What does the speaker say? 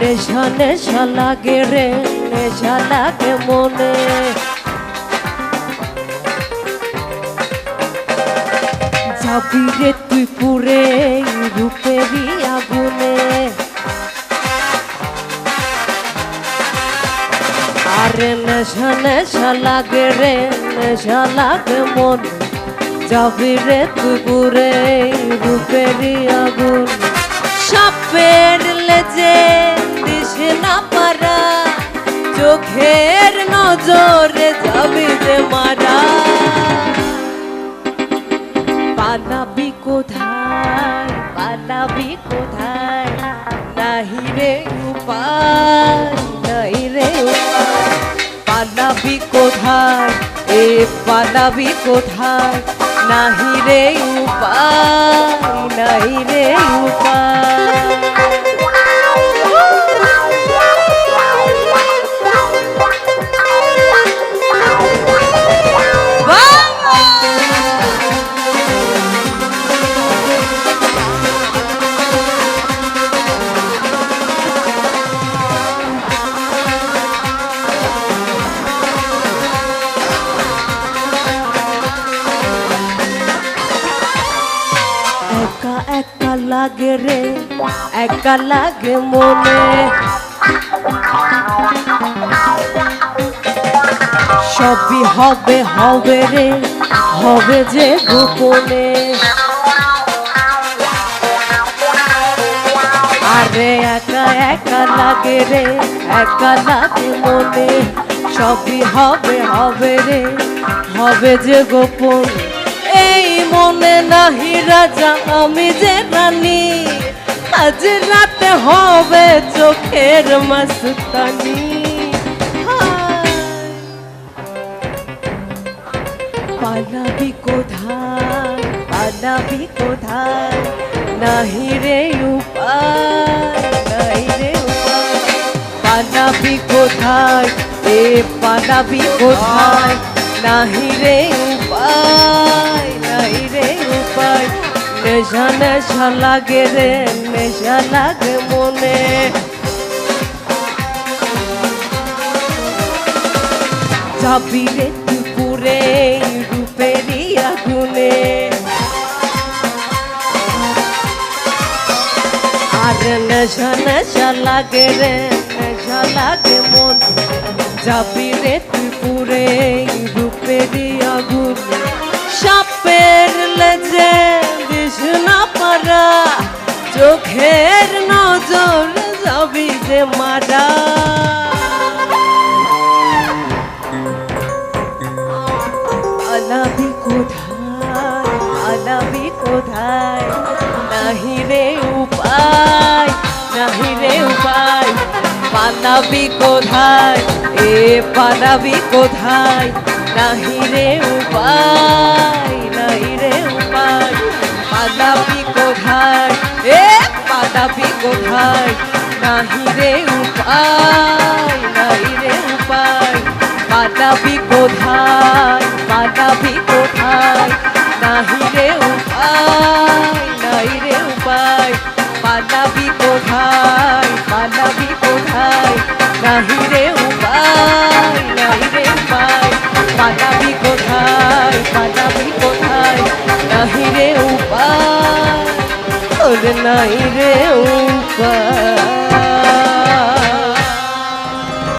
নেশা নেশা লাগে রে, নেশা লাগে মনে। যাবি রে তুই পুরে রূপেরই আগুনে। আরে নেশা নেশা লাগে রে, নেশা লাগে মন। যাবি রে তুই পুরে রূপেরই আগুন। সাপের লেজে না পারা, চোখের নজরে যাবি যে মারা। পালাবি কোথায় পালাবি কোথায়? নাহি রে উপায়, নাহি রে পালাবি কোথায়, এ পালাবি কোথায়? নাহি রে উপায়, নাহি রে উপায়। লাগে রে, একা লাগে মনে। সবই হবে হবে রে, হবে যে গোপনে। আরে একা একা লাগে রে, একা লাগে মনে। সবই হবে হবে রে, হবে যে গোপন। মনে নাহি রাজা, আমি যে রানী, আজ রাতে হবে চোখের মাস্তানি। পালাবি কোথায় পালাবি কোথায়, নাহি রে উপায়, নাহি রে পালাবি কোথায়, এ পালাবি কোথায়, নাহি রে উপায়। উপায় নেশা নেশা লাগে রে, নেশা লাগে মনে। যাবি রে তুই পুরে রূপেরই আগুনে। আর নেশা নেশা লাগে রে, নেশা লাগে মন। যাবি রে তুই পুরে রূপেরই আগুন। চোখের নজর যাবি যে মারা। পালাবি কোথায় পালাবি কোথায়? নাহি রে উপায়, নাহি রে উপায়। পালাবি কোথায়, এ পালাবি কোথায়? নাহি রে উপায়। রে উপায় নাহি রে উপায়। পালাবি কোথায় পালাবি কোথায়? নাহি রে উপায় নাহি রে উপায়। পালাবি কোথায় পালাবি কোথায়? নাহি রে উপায় নাহি রে উপায়। পালাবি কোথায় পালাবি কোথায়? নাহি রে উপায়। ওরে নাহি রে উপায়।